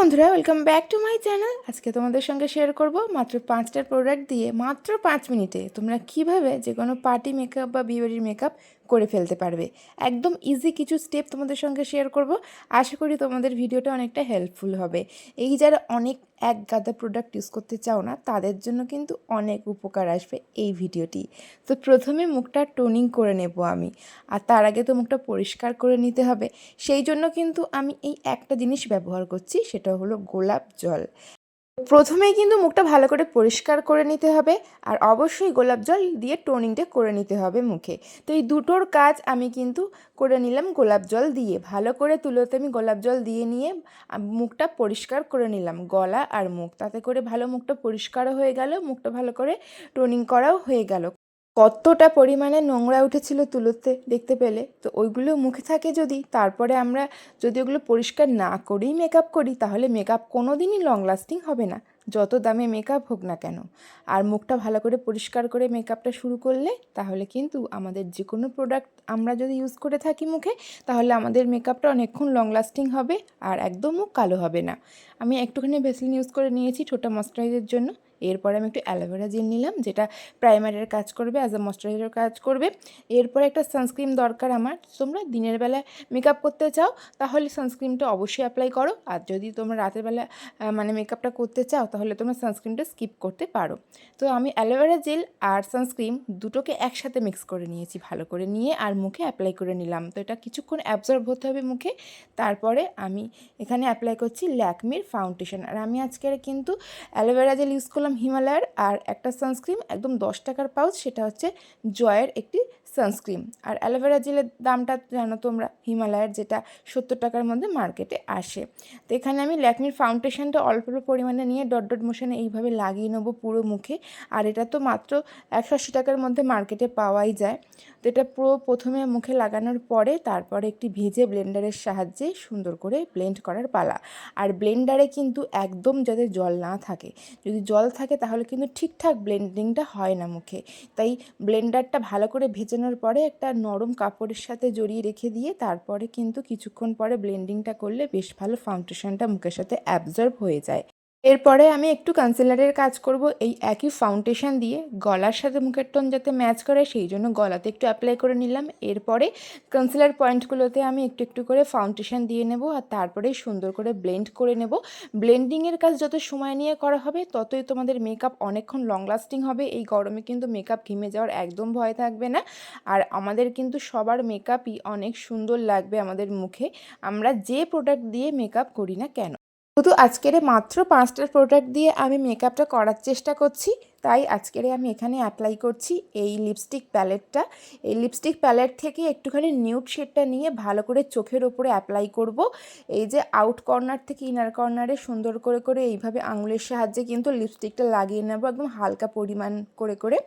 বন্ধুরা welcome back to my channel আজকে তোমাদের সঙ্গে শেয়ার করব মাত্র পাঁচটা প্রোডাক্ট দিয়ে মাত্র পাঁচ মিনিটে। তোমরা কীভাবে যে কোনো পার্টি মেকআপ বা বিয়েবাড়ির মেকআপ করে ফেলতে পারবে। একদম ইজি কিছু স্টেপ তোমাদের সঙ্গে শেয়ার করব। আশা করি তোমাদের ভিডিওটা অনেকটা হেল্পফুল হবে। এই যারা অনেক এক গাদা প্রোডাক্ট ইউজ করতে চাও না, তাদের জন্য কিন্তু অনেক উপকার আসবে এই ভিডিওটি তো প্রথমে মুখটা টোনিং করে নেব আমি। আর তার আগে তো মুখটা পরিষ্কার করে নিতে হবে। সেই জন্য কিন্তু আমি এই একটা জিনিস ব্যবহার করছি, সেটা হলো গোলাপ জল। প্রথমেই কিন্তু মুখটা ভালো করে পরিষ্কার করে নিতে হবে আর অবশ্যই গোলাপ জল দিয়ে টোনিংটা করে নিতে হবে মুখে। তো এই দুটোর কাজ আমি কিন্তু করে নিলাম গোলাপ জল দিয়ে। ভালো করে তুলোতে আমি গোলাপ জল দিয়ে নিয়ে মুখটা পরিষ্কার করে নিলাম গলা আর মুখ। তাতে করে ভালো মুখটা পরিষ্কারও হয়ে গেল, মুখটা ভালো করে টোনিং করাও হয়ে গেল। কতটা পরিমাণে নোংরা উঠেছিল তুলোতে দেখতে পেলে, তো ওইগুলো মুখে থাকে যদি, তারপরে আমরা যদি ওগুলো পরিষ্কার না করেই মেকআপ করি, তাহলে মেকআপ কোনো দিনই লং লাস্টিং হবে না, যত দামে মেকআপ হোক না কেন। আর মুখটা ভালো করে পরিষ্কার করে মেকআপটা শুরু করলে, তাহলে কিন্তু আমাদের যে কোনো প্রোডাক্ট আমরা যদি ইউজ করে থাকি মুখে, তাহলে আমাদের মেকআপটা অনেকক্ষণ লং লাস্টিং হবে, আর একদম মুখ কালো হবে না। আমি একটুখানি ভেসলিন ইউজ করে নিয়েছি ছোটো ময়শ্চারাইজের জন্য। এরপরে আমি একটু অ্যালোভেরা জেল নিলাম, যেটা প্রাইমারের কাজ করবে অ্যাজ আ ময়শ্চারাইজার কাজ করবে। এরপরে একটা সানস্ক্রিন দরকার আমার। তোমরা দিনের বেলা মেকআপ করতে চাও, তাহলে সানস্ক্রিনটা অবশ্যই অ্যাপ্লাই করো। আর যদি তোমরা রাতের বেলা মানে মেকআপটা করতে চাও, তাহলে তোমরা সানস্ক্রিনটা স্কিপ করতে পারো। তো আমি অ্যালোভেরা জেল আর সানস্ক্রিন দুটোকে একসাথে মিক্স করে নিয়েছি, ভালো করে নিয়ে আর মুখে অ্যাপ্লাই করে নিলাম। তো এটা কিছুক্ষণ অ্যাবজর্ব হতে হবে মুখে। তারপরে আমি এখানে অ্যাপ্লাই করছি ল্যাকমির ফাউন্ডেশন আর আমি আজকের কিন্তু অ্যালোভেরা জেল ইউজ করলাম হিমালয়ার আর একটা সানস্ক্রিন একদম দশ টাকার পাউচ সেটা হচ্ছে জয়ের একটি সানস্ক্রিন আর অ্যালোভেরা জেলের দামটা জানো তোমরা? হিমালয়ের যেটা সত্তর টাকার মধ্যে মার্কেটে আসে। তো এখানে আমি ল্যাকমির ফাউন্ডেশনটা অল্প অল্প পরিমাণে নিয়ে ডট ডট মোশনে এইভাবে লাগিয়ে নেব পুরো মুখে। আর এটা তো মাত্র একশো আশি টাকার মধ্যে মার্কেটে পাওয়াই যায়। তো এটা পুরো প্রথমে মুখে লাগানোর পরে তারপরে একটি ভেজে ব্লেন্ডারের সাহায্যে সুন্দর করে ব্লেন্ড করার পালা। আর ব্লেন্ডারে কিন্তু একদম যাতে জল না থাকে। যদি জল থাকে, তাহলে কিন্তু ঠিকঠাক ব্লেন্ডিংটা হয় না মুখে। তাই ব্লেন্ডারটা ভালো করে ভেজানোর পরে একটা নরম কাপড়ের সাথে জড়িয়ে রেখে দিয়ে, তারপরে কিন্তু কিছুক্ষণ পরে ব্লেন্ডিংটা করলে বেশ ভালো ফাউন্ডেশনটা মুখের সাথে অ্যাবজর্ব হয়ে যায়। এরপরে আমি একটু কনসিলারের কাজ করব, এই একই ফাউন্ডেশন দিয়ে গলার সাথে মুখের টোন যাতে ম্যাচ করে, সেই জন্য গলাতে একটু অ্যাপ্লাই করে নিলাম। এরপরে কনসিলার পয়েন্টগুলোতে আমি একটু একটু করে ফাউন্ডেশন দিয়ে নেব আর তারপরে সুন্দর করে ব্লেন্ড করে নেব। ব্লেন্ডিংয়ের কাজ যত সময় নিয়ে করা হবে, ততই তোমাদের মেকআপ অনেকক্ষণ লং লাস্টিং হবে। এই গরমে কিন্তু মেকআপ ঘিমে যাওয়ার একদম ভয় থাকবে না। আর আমাদের কিন্তু সবার মেকআপই অনেক সুন্দর লাগবে আমাদের মুখে। আমরা যে প্রোডাক্ট দিয়ে মেকআপ করি না কেন? শুধু আজকের মাত্র পাঁচটার প্রোডাক্ট দিয়ে আমি মেকআপটা করার চেষ্টা করছি। তাই আজকের আমি এখানে অ্যাপ্লাই করছি এই লিপস্টিক প্যালেটটা এই লিপস্টিক প্যালেট থেকে একটুখানি নিউড শেডটা নিয়ে ভালো করে চোখের ওপরে অ্যাপ্লাই করব। এই যে আউট কর্নার থেকে ইনার কর্নারে সুন্দর করে করে এইভাবে আঙুলের সাহায্যে কিন্তু লিপস্টিকটা লাগিয়ে নেব একদম হালকা পরিমাণ করে করে।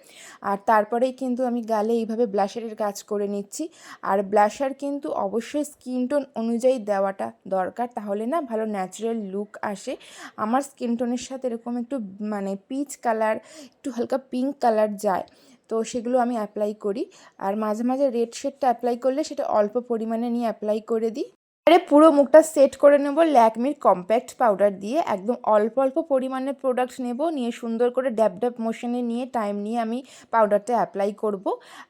আর তারপরেই কিন্তু আমি গালে এইভাবে ব্লাশারের কাজ করে নিচ্ছি। আর ব্লাশার কিন্তু অবশ্যই স্কিন টোন অনুযায়ী দেওয়াটা দরকার, তাহলে না ভালো ন্যাচারাল লুক আসে। আমার স্কিন টোনের সাথে এরকম একটু মানে পিচ কালার একটু হালকা পিঙ্ক কালার যায়। তো সেগুলো আমি অ্যাপ্লাই করি। আর মাঝে মাঝে রেড শেডটা অ্যাপ্লাই করলে সেটা অল্প পরিমাণে নিয়ে অ্যাপ্লাই করে দিই। আরে পুরো মুখটা সেট করে নেব ল্যাকমির কম্প্যাক্ট পাউডার দিয়ে। একদম অল্প অল্প পরিমাণের প্রোডাক্ট নেব। নিয়ে সুন্দর করে ড্যাব ড্যাপ মোশনে নিয়ে টাইম নিয়ে আমি পাউডারটা অ্যাপ্লাই করব।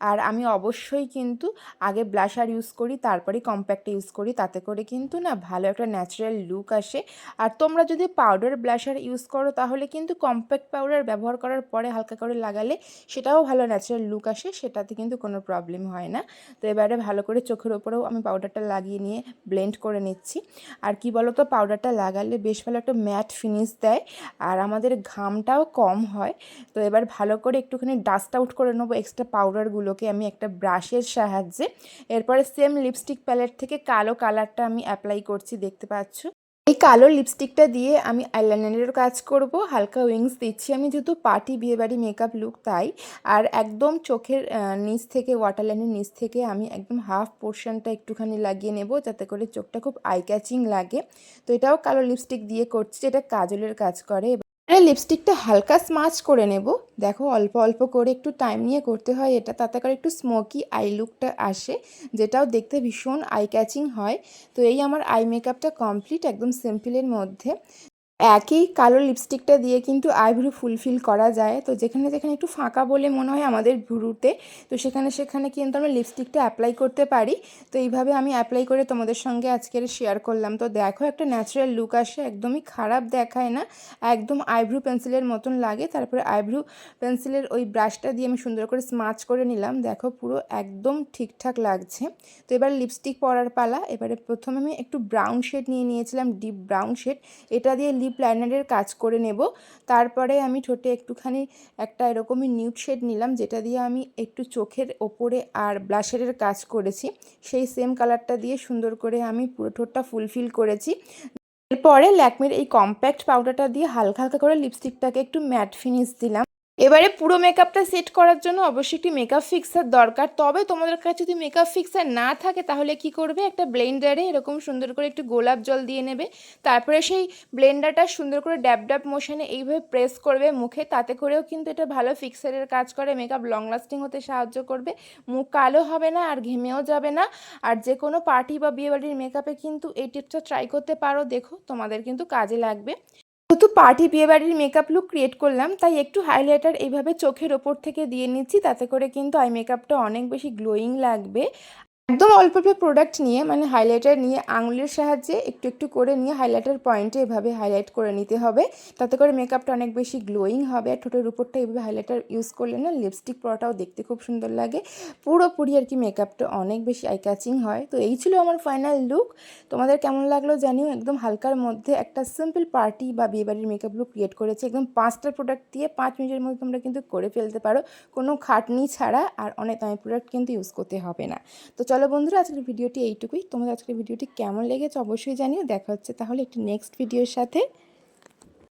আর আমি অবশ্যই কিন্তু আগে ব্লাশার ইউজ করি, তারপরে কম্প্যাক্ট ইউজ করি। তাতে করে কিন্তু না ভালো একটা ন্যাচারাল লুক আসে। আর তোমরা যদি পাউডার ব্লাশার ইউজ করো, তাহলে কিন্তু কম্প্যাক্ট পাউডার ব্যবহার করার পরে হালকা করে লাগালে সেটাও ভালো ন্যাচারাল লুক আসে। সেটাতে কিন্তু কোনো প্রবলেম হয় না। তো এবারে ভালো করে চোখের ওপরেও আমি পাউডারটা লাগিয়ে নিয়ে ব্লেন্ড করে নিচ্ছি। আর কি বলো তো পাউডারটা লাগালে বেশ ভালো একটা ম্যাট ফিনিশ দেয় আর আমাদের ঘামটাও কম হয়। তো এবার ভালো করে একটুখানি ডাস্ট আউট করে নেব এক্সট্রা পাউডারগুলোকে আমি একটা ব্রাশের সাহায্যে। এরপরে সেম লিপস্টিক প্যালেট থেকে কালো কালারটা আমি অ্যাপ্লাই করছি, দেখতে পাচ্ছ? এই কালো লিপস্টিকটা দিয়ে আমি আইলাইনারের কাজ করব, হালকা উইংস দিচ্ছি। আমি যেহেতু পার্টি বিয়েবাড়ি মেকআপ লুক তাই, আর একদম চোখের নিচ থেকে ওয়াটারলাইনের নিচ থেকে আমি একদম হাফ পোর্শনটা একটুখানি লাগিয়ে নেব, যাতে করে চোখটা খুব আই ক্যাচিং লাগে। তো এটাও কালো লিপস্টিক দিয়ে করছি এটা কাজলের কাজ করে। লিপস্টিকটা হালকা স্মাচ করে নেব। দেখো অল্প অল্প করে একটু টাইম নিয়ে করতে হয় এটা, তাতে করে একটু স্মোকি আই লুকটা আসে, যেটাও দেখতে ভীষণ আই ক্যাচিং হয়। তো এই আমার আই মেকআপটা কমপ্লিট একদম সিম্পলের মধ্যে। একই কালো লিপস্টিকটা দিয়ে কিন্তু আইব্রু ফুলফিল করা যায়। তো যেখানে যেখানে একটু ফাঁকা বলে মনে হয় আমাদের ভ্রুতে, তো সেখানে সেখানে কিন্তু আমরা লিপস্টিকটা অ্যাপ্লাই করতে পারি। তো এইভাবে আমি অ্যাপ্লাই করে তোমাদের সঙ্গে আজকের শেয়ার করলাম। তো দেখো একটা ন্যাচারাল লুক আসে, একদমই খারাপ দেখায় না, একদম আইব্রু পেন্সিলের মতন লাগে। তারপরে আইব্রু পেন্সিলের ওই ব্রাশটা দিয়ে আমি সুন্দর করে স্মাচ করে নিলাম। দেখো পুরো একদম ঠিকঠাক লাগছে। তো এবার লিপস্টিক পরার পালা। এবারে প্রথমে আমি একটু ব্রাউন শেড নিয়ে নিয়েছিলাম ডিপ ব্রাউন শেড এটা দিয়ে লিপ লাইনারের কাজ করে নেব। তারপরে আমি ঠোঁটে একটুখানি একটা এরকমই নিউড শেড নিলাম, যেটা দিয়ে আমি একটু চোখের ওপরে আর ব্লাশারের কাজ করেছি। সেই সেম কালারটা দিয়ে সুন্দর করে আমি পুরো ঠোঁটটা ফুলফিল করেছি। এরপরে ল্যাকমির এই কম্প্যাক্ট পাউডারটা দিয়ে হালকা হালকা করে লিপস্টিকটাকে একটু ম্যাট ফিনিশ দিলাম। এবারে পুরো মেকআপটা সেট করার জন্য অবশ্যই একটি মেকআপ ফিক্সার দরকার। তবে তোমাদের কাছে যদি মেকআপ ফিক্সার না থাকে, তাহলে কি করবে? একটা ব্লেন্ডারে এরকম সুন্দর করে একটু গোলাপ জল দিয়ে নেবে। তারপরে সেই ব্লেন্ডারটা সুন্দর করে ড্যাব ড্যাব মোশনে এইভাবে প্রেস করবে মুখে। তাতে করেও কিন্তু এটা ভালো ফিক্সারের কাজ করে। মেকআপ লং লাস্টিং হতে সাহায্য করবে। মুখ কালো হবে না আর ঘেমেও যাবে না। আর যে কোনো পার্টি বা বিয়েবাড়ির মেকআপে কিন্তু এই টিপসটা ট্রাই করতে পারো। দেখো, তোমাদের কিন্তু কাজে লাগবে। যেহেতু পার্টি বিয়ে বাড়ির মেকআপ লুক ক্রিয়েট করলাম, তাই একটু হাইলাইটার এইভাবে চোখের ওপর থেকে দিয়ে নিচ্ছি, তাতে করে কিন্তু আই মেকআপটা অনেক বেশি গ্লোয়িং লাগবে। একদম অল্প অল্প প্রোডাক্ট নিয়ে মানে হাইলাইটার নিয়ে, আঙুলের সাহায্যে একটু একটু করে নিয়ে হাইলাইটার পয়েন্টে এভাবে হাইলাইট করে নিতে হবে। তাতে করে মেকআপটা অনেক বেশি গ্লোয়িং হবে আর ঠোঁটের উপরটা এভাবে হাইলাইটার ইউজ করলে না লিপস্টিক পরাটাও দেখতে খুব সুন্দর লাগে। পুরোপুরি আর কি মেকআপটা অনেক বেশি আই ক্যাচিং হয়। তো এই ছিল আমার ফাইনাল লুক তোমাদের কেমন লাগল জানিও। একদম হালকার মধ্যে একটা সিম্পল পার্টি বা বিয়েবাড়ির মেকআপ লুক ক্রিয়েট করেছে। একদম পাঁচটা প্রোডাক্ট দিয়ে পাঁচ মিনিটের মধ্যে তোমরা কিন্তু করে ফেলতে পারো। কোনো খাটনি ছাড়া আর অনেক দামি প্রোডাক্ট কিন্তু ইউজ করতে হবে না। তো চলো বন্ধুরা, আজকের ভিডিওটি এইটুকুই। তোমাদের আজকের ভিডিওটি কেমন লেগেছে অবশ্যই জানিও। দেখা হচ্ছে তাহলে একটি নেক্সট ভিডিওর সাথে।